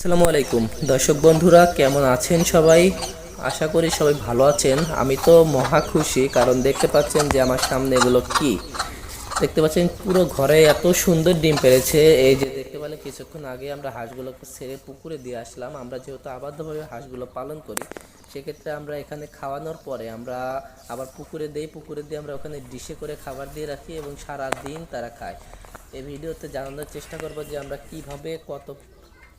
আসসালামু আলাইকুম। দর্শক বন্ধুরা, কেমন আছেন সবাই? আশা করি সবাই ভালো আছেন। আমি তো মহা খুশি, কারণ দেখতে পাচ্ছেন যে আমার সামনে এগুলো কি? দেখতে পাচ্ছেন পুরো ঘরে এত সুন্দর ডিম পেরেছে। এই যে দেখতে পেলে কিছুক্ষণ আগে আমরা হাঁসগুলোকে ছেড়ে পুকুরে দিয়ে আসলাম। আমরা যেহেতু আবদ্ধভাবে হাঁসগুলো পালন করি, সেক্ষেত্রে আমরা এখানে খাওয়ানোর পরে আমরা আবার পুকুরে দেই। পুকুরে দিয়ে আমরা ওখানে ডিশে করে খাবার দিয়ে রাখি এবং সারা দিন তারা খায়। এই ভিডিওতে জানানোর চেষ্টা করব যে আমরা কীভাবে, কত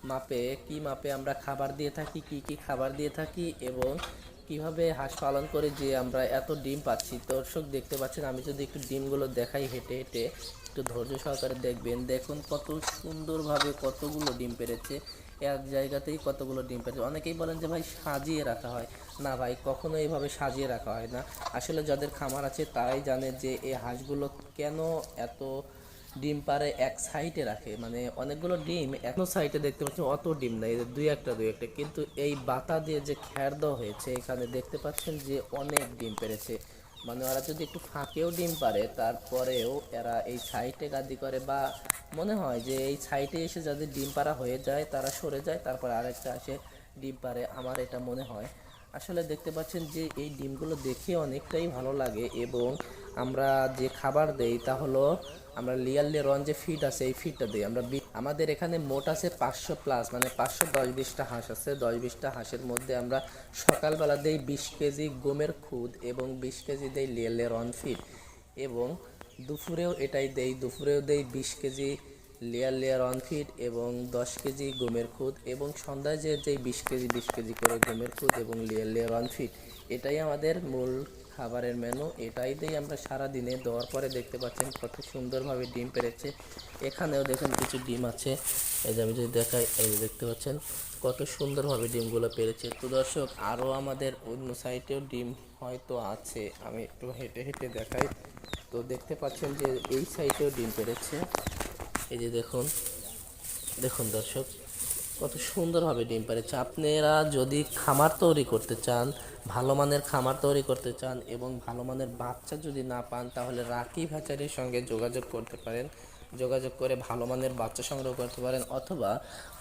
মাপে, কি মাপে আমরা খাবার দিয়ে থাকি, কি কি খাবার দিয়ে থাকি এবং কীভাবে হাঁস পালন করে যে আমরা এত ডিম পাচ্ছি। দর্শক দেখতে পাচ্ছেন, আমি যদি একটু ডিমগুলো দেখাই হেঁটে হেঁটে একটু ধৈর্য সহকারে দেখবেন। দেখুন কত সুন্দরভাবে কতগুলো ডিম পেরেছে। এক জায়গাতেই কতগুলো ডিম পেরেছে। অনেকেই বলেন যে, ভাই, সাজিয়ে রাখা হয়। না ভাই, কখনো এইভাবে সাজিয়ে রাখা হয় না। আসলে যাদের খামার আছে তারাই জানে যে, এই হাঁসগুলো কেন এত ডিম পারে এক সাইডে রাখে। মানে অনেকগুলো ডিম এক সাইডে দেখতে পাচ্ছেন, অত ডিম নাই দুই একটা দুই একটা। কিন্তু এই বাতা দিয়ে যে খ্যার দেওয়া হয়েছে, এখানে দেখতে পাচ্ছেন যে অনেক ডিম পেরেছে। মানে ওরা যদি একটু ফাঁকেও ডিম পারে, তারপরেও এরা এই সাইডে গাদি করে বা মনে হয় যে এই সাইডে এসে যাদের ডিম পাড়া হয়ে যায়, তারা সরে যায়, তারপর আরেকটা আসে, ডিম পারে আমার এটা মনে হয়। আসলে দেখতে পাচ্ছেন যে এই ডিমগুলো দেখে অনেকটাই ভালো লাগে এবং আমরা যে খাবার দেই তা হলো আমরা লিয়ারলি রন যে ফিট আছে, এই ফিটটা দিই। আমরা আমাদের এখানে মোট আছে পাঁচশো প্লাস মানে পাঁচশো দশ বিশটা হাঁস আছে। দশ বিশটা হাঁসের মধ্যে আমরা সকালবেলা দেই বিশ কেজি গমের খুদ এবং বিশ কেজি দেই লিয়ারলি রন ফিট এবং দুপুরেও এটাই দেই। দুপুরেও দেই বিশ KG layer layer on fit এবং দশ কেজি গমের খুদ এবং সন্ধ্যায় যে যেই বিশ কেজি বিশ কেজি করে গমের খুদ এবং লেয়ার লেয়ার অন ফিট এটাই আমাদের মূল খাবারের মেনু এটাই দিয়ে আমরা সারা দিনে দেওয়ার পরে দেখতে পাচ্ছেন কত সুন্দরভাবে ডিম পেরেছে। এখানেও দেখুন কিছু ডিম আছে। এই যে আমি যদি দেখাই, এই যে দেখতে পাচ্ছেন কত সুন্দরভাবে ডিমগুলো পেরেছে। তো দর্শক, আরও আমাদের অন্য সাইডেও ডিম হয়তো আছে, আমি একটু হেঁটে হেঁটে দেখাই। তো দেখতে পাচ্ছেন যে এই সাইডেও ডিম পেরেছে। এই যে দেখুন দেখুন দর্শক, কত সুন্দরভাবে ডিম পাড়েছে আপনারা যদি খামার তৈরি করতে চান, ভালো মানের খামার তৈরি করতে চান এবং ভালো মানের বাচ্চা যদি না পান, তাহলে রাকি ভ্যাচারির সঙ্গে যোগাযোগ করতে পারেন। যোগাযোগ করে ভালো মানের বাচ্চা সংগ্রহ করতে পারেন অথবা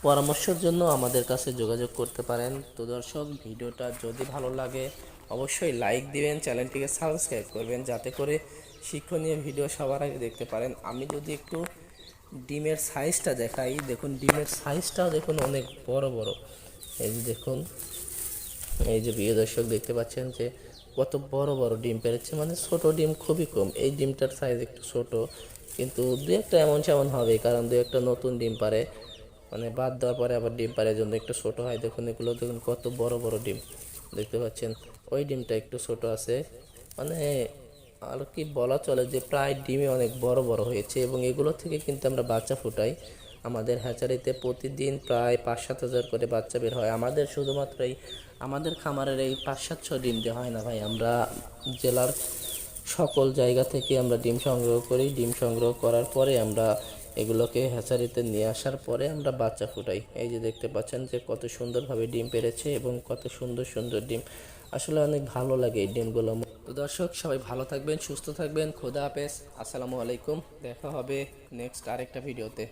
পরামর্শের জন্য আমাদের কাছে যোগাযোগ করতে পারেন। তো দর্শক, ভিডিওটা যদি ভালো লাগে, অবশ্যই লাইক দিবেন, চ্যানেলটিকে সাবস্ক্রাইব করবেন, যাতে করে শিক্ষণীয় ভিডিও সবার আগে দেখতে পারেন। আমি যদি একটু ডিমের সাইজটা দেখাই। দেখুন, ডিমের সাইজটাও দেখুন অনেক বড় বড়। এই যে দেখুন, এই যে প্রিয় দর্শক দেখতে পাচ্ছেন যে কত বড় বড় ডিম পেরেছে মানে ছোট ডিম খুবই কম। এই ডিমটার সাইজ একটু ছোট, কিন্তু দু একটা এমন সেমন হবে, কারণ দু একটা নতুন ডিম পারে। মানে বাদ দেওয়ার পরে আবার ডিম পারে জন্য একটু ছোট হয়। দেখুন, এগুলো দেখুন কত বড় বড় ডিম। দেখতে পাচ্ছেন, ওই ডিমটা একটু ছোট আছে। মানে আর কি বলা চলে যে প্রায় ডিমে অনেক বড় বড় হয়েছে এবং এগুলো থেকে কিন্তু আমরা বাচ্চা ফুটাই। আমাদের হ্যাচারিতে প্রতিদিন প্রায় পাঁচ সাত হাজার করে বাচ্চা বের হয়। আমাদের শুধুমাত্র এই, আমাদের খামারের এই পাঁচ সাতশো ডিম দিয়ে হয় না ভাই। আমরা জেলার সকল জায়গা থেকে আমরা ডিম সংগ্রহ করি। ডিম সংগ্রহ করার পরে আমরা এগুলোকে হ্যাচারিতে নিয়ে আসার পরে আমরা বাচ্চা ফুটাই। এই যে দেখতে পাচ্ছেন যে কত সুন্দরভাবে ডিম পেরেছে এবং কত সুন্দর সুন্দর ডিম। আসলে অনেক ভালো লাগে এই ডিমগুলো। তো দর্শক, সবাই ভালো থাকবেন, সুস্থ থাকবেন, খোদা হাফেজ, আসসালামু আলাইকুম, দেখা হবে নেক্সট আরেকটা ভিডিওতে